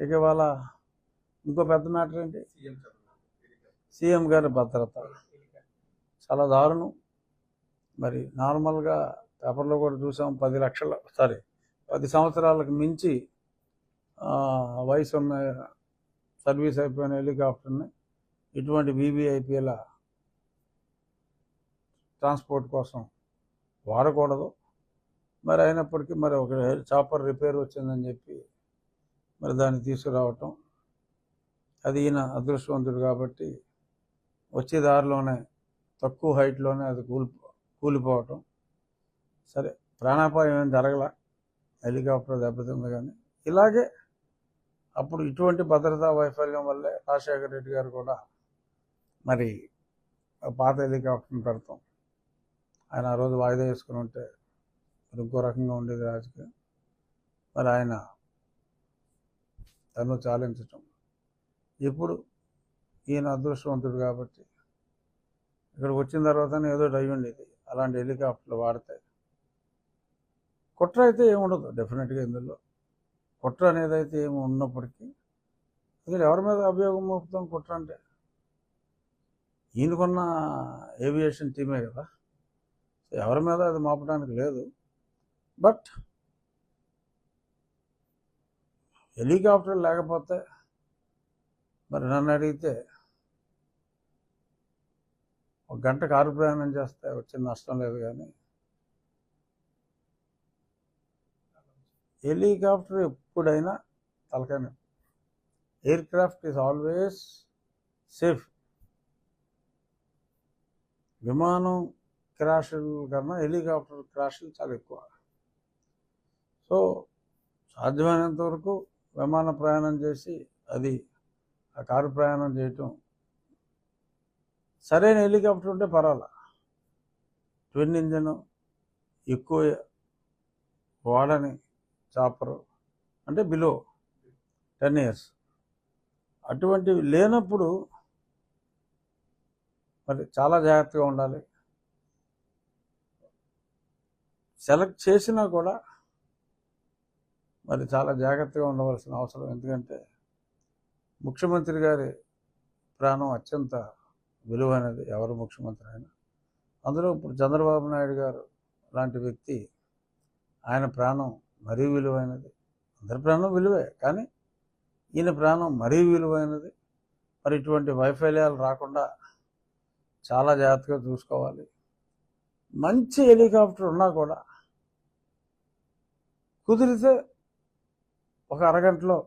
ఇక ఇవాళ ఇంకో పెద్ద మ్యాటర్ ఏంటి? సీఎం గారి భద్రత. చాలా దారుణం. మరి నార్మల్గా పేపర్లో కూడా చూసాం పది లక్షల సారీ పది సంవత్సరాలకు మించి వయసు ఉన్న సర్వీస్ అయిపోయిన హెలికాప్టర్ని ఇటువంటి వీవీఐపీల ట్రాన్స్పోర్ట్ కోసం వాడకూడదు. మరి అయినప్పటికీ మరి ఒక చాపర్ రిపేర్ వచ్చిందని చెప్పి మరి దాన్ని తీసుకురావటం. అది ఈయన అదృష్టవంతుడు కాబట్టి వచ్చే దారిలోనే తక్కువ హైట్లోనే అది కూలి కూలిపోవటం. సరే ప్రాణాపాయం ఏం జరగల? హెలికాప్టర్ దెబ్బతింది కానీ. ఇలాగే అప్పుడు ఇటువంటి భద్రతా వైఫల్యం వల్లే రాజశేఖర రెడ్డి గారు కూడా మరి ఆ పాత హెలికాప్టర్ని పెడతాం. ఆయన ఆ రోజు వాయిదా వేసుకుని ఉంటే మరి ఇంకో రకంగా ఉండేది రాజకీయం. మరి ఆయన తను చాలించటం. ఇప్పుడు ఈయన అదృష్టవంతుడు కాబట్టి. ఇక్కడికి వచ్చిన తర్వాతనే ఏదో అయ్యి ఉండేది అలాంటి హెలికాప్టర్లు వాడతాయి. కుట్ర అయితే ఏముండదు. డెఫినెట్గా ఇందులో కుట్ర అనేది అయితే ఏమి ఉన్నప్పటికీ అసలు ఎవరి మీద అభియోగం మోపుతాం కుట్ర అంటే? ఈయనకున్న ఏవియేషన్ టీమే కదా. సో ఎవరి మీద అది మోపడానికి లేదు. బట్ హెలికాప్టర్ లేకపోతే మరి నన్ను అడిగితే ఒక గంట కారు ప్రయాణం చేస్తే వచ్చిన నష్టం లేదు కానీ హెలికాప్టర్ ఎప్పుడైనా తలకాయ aircraft is always safe విమానం క్రాష్ల కన్నా హెలికాప్టర్ క్రాష్లు చాలా ఎక్కువ. సో సాధ్యమైనంత వరకు విమాన ప్రయాణం చేసి అది ఆ కారు ప్రయాణం చేయటం. సరైన హెలికాప్టర్ ఉంటే పర్వాలా? ట్విన్ ఇంజన్ ఎక్కువ వాడని చాపరు అంటే బిలో టెన్ ఇయర్స్. అటువంటివి లేనప్పుడు మరి చాలా జాగ్రత్తగా ఉండాలి. సెలెక్ట్ చేసినా కూడా మరి చాలా జాగ్రత్తగా ఉండవలసిన అవసరం. ఎందుకంటే ముఖ్యమంత్రి గారి ప్రాణం అత్యంత విలువైనది. ఎవరు ముఖ్యమంత్రి అయినా. అందులో ఇప్పుడు చంద్రబాబు నాయుడు గారు లాంటి వ్యక్తి ఆయన ప్రాణం మరీ విలువైనది. అందరి ప్రాణం విలువే. కానీ ఈయన ప్రాణం మరీ విలువైనది. మరి ఇటువంటి వైఫల్యాలు రాకుండా చాలా జాగ్రత్తగా చూసుకోవాలి. మంచి హెలికాప్టర్ ఉన్నా కూడా కుదిరితే ఒక అరగంటలో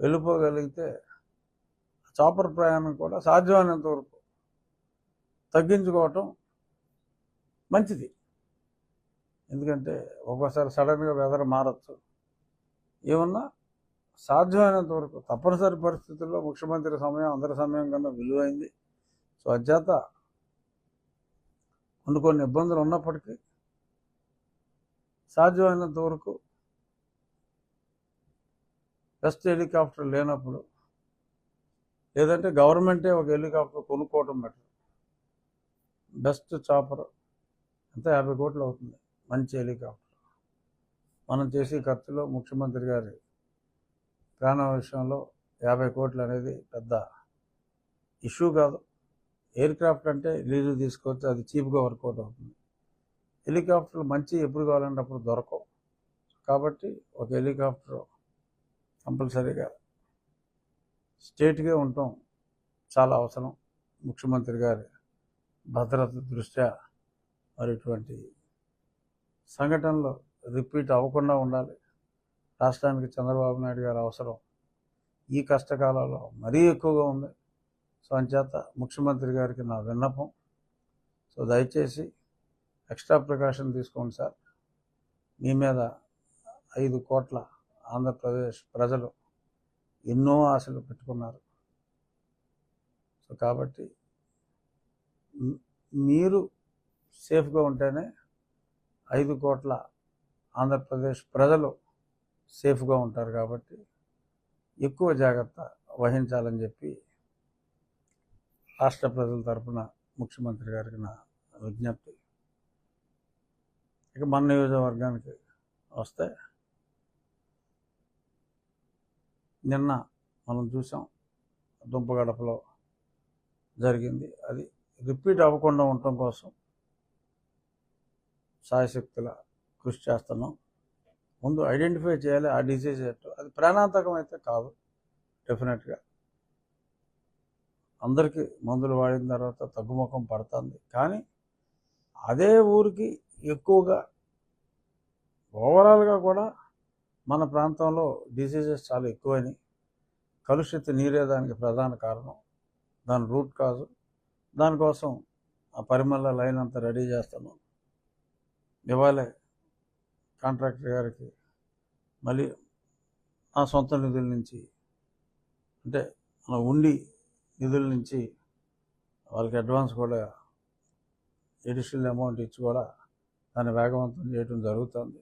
వెళ్ళిపోగలిగితే చాపర్ ప్రయాణం కూడా సాధ్యమైనంత వరకు తగ్గించుకోవటం మంచిది. ఎందుకంటే ఒక్కోసారి సడన్గా వెదర్ మారచ్చు. ఏమన్నా సాధ్యమైనంత వరకు తప్పనిసరి పరిస్థితుల్లో ముఖ్యమంత్రి సమయం అందరి సమయం కన్నా విలువైంది. సో అధ్యాత కొన్ని కొన్ని ఇబ్బందులు ఉన్నప్పటికీ సాధ్యమైనంత వరకు బెస్ట్ హెలికాప్టర్ లేనప్పుడు లేదంటే గవర్నమెంటే ఒక హెలికాప్టర్ కొనుక్కోవటం బెటర్ బెస్ట్ చాపర్ అంతా యాభై కోట్లు అవుతుంది. మంచి హెలికాప్టర్ మనం చేసే ఖర్చులో ముఖ్యమంత్రి గారి ప్రాణ విషయంలో యాభై కోట్లు అనేది పెద్ద ఇష్యూ కాదు. ఎయిర్ క్రాఫ్ట్ అంటే లీజు తీసుకొచ్చి అది చీప్గా వర్కౌట్ అవుతుంది. హెలికాప్టర్లు మంచి ఎప్పుడు కావాలంటే అప్పుడు దొరకవు. కాబట్టి ఒక హెలికాప్టర్ కంపల్సరీగా స్టేట్గా ఉండటం చాలా అవసరం. ముఖ్యమంత్రి గారి భద్రత దృష్ట్యా మరి ఇటువంటి సంఘటనలు రిపీట్ అవ్వకుండా ఉండాలి. రాష్ట్రానికి చంద్రబాబు నాయుడు గారు అవసరం ఈ కష్టకాలంలో మరీ ఎక్కువగా ఉంది. సో అంచేత ముఖ్యమంత్రి గారికి నా విన్నపం. సో దయచేసి ఎక్స్ట్రా ప్రికాషన్ తీసుకోండి సార్. మీ మీద ఐదు కోట్ల ఆంధ్రప్రదేశ్ ప్రజలు ఎన్నో ఆశలు పెట్టుకున్నారు. సో కాబట్టి మీరు సేఫ్గా ఉంటేనే ఐదు కోట్ల ఆంధ్రప్రదేశ్ ప్రజలు సేఫ్గా ఉంటారు కాబట్టి ఎక్కువ జాగ్రత్త వహించాలని చెప్పి రాష్ట్ర ప్రజల తరఫున ముఖ్యమంత్రి గారికి నా విజ్ఞప్తి. ఇక మన నియోజకవర్గానికి వస్తే నిన్న మనం చూసాం దుంపగడపలో జరిగింది. అది రిపీట్ అవ్వకుండా ఉండటం కోసం సాయశక్తుల కృషి చేస్తున్నాం. ముందు ఐడెంటిఫై చేయాలి ఆ డిసీజ్ ఎట్టు. అది ప్రాణాంతకం అయితే కాదు డెఫినెట్గా. అందరికీ మందులు వాడిన తర్వాత తగ్గుముఖం పడుతుంది. కానీ అదే ఊరికి ఎక్కువగా ఓవరాల్గా కూడా మన ప్రాంతంలో డిసీజెస్ చాలా ఎక్కువని కలుషిత నీరే దానికి ప్రధాన కారణం దాని రూట్ కాజు. దానికోసం ఆ పరిమళ లైన్ అంతా రెడీ చేస్తున్నాం. ఇవాళే కాంట్రాక్టర్ గారికి మళ్ళీ నా సొంత నిధుల నుంచి అంటే మన ఉండి నిధుల నుంచి వాళ్ళకి అడ్వాన్స్ కూడా ఎడిషనల్ అమౌంట్ ఇచ్చి కూడా దాన్ని వేగవంతం చేయడం జరుగుతుంది.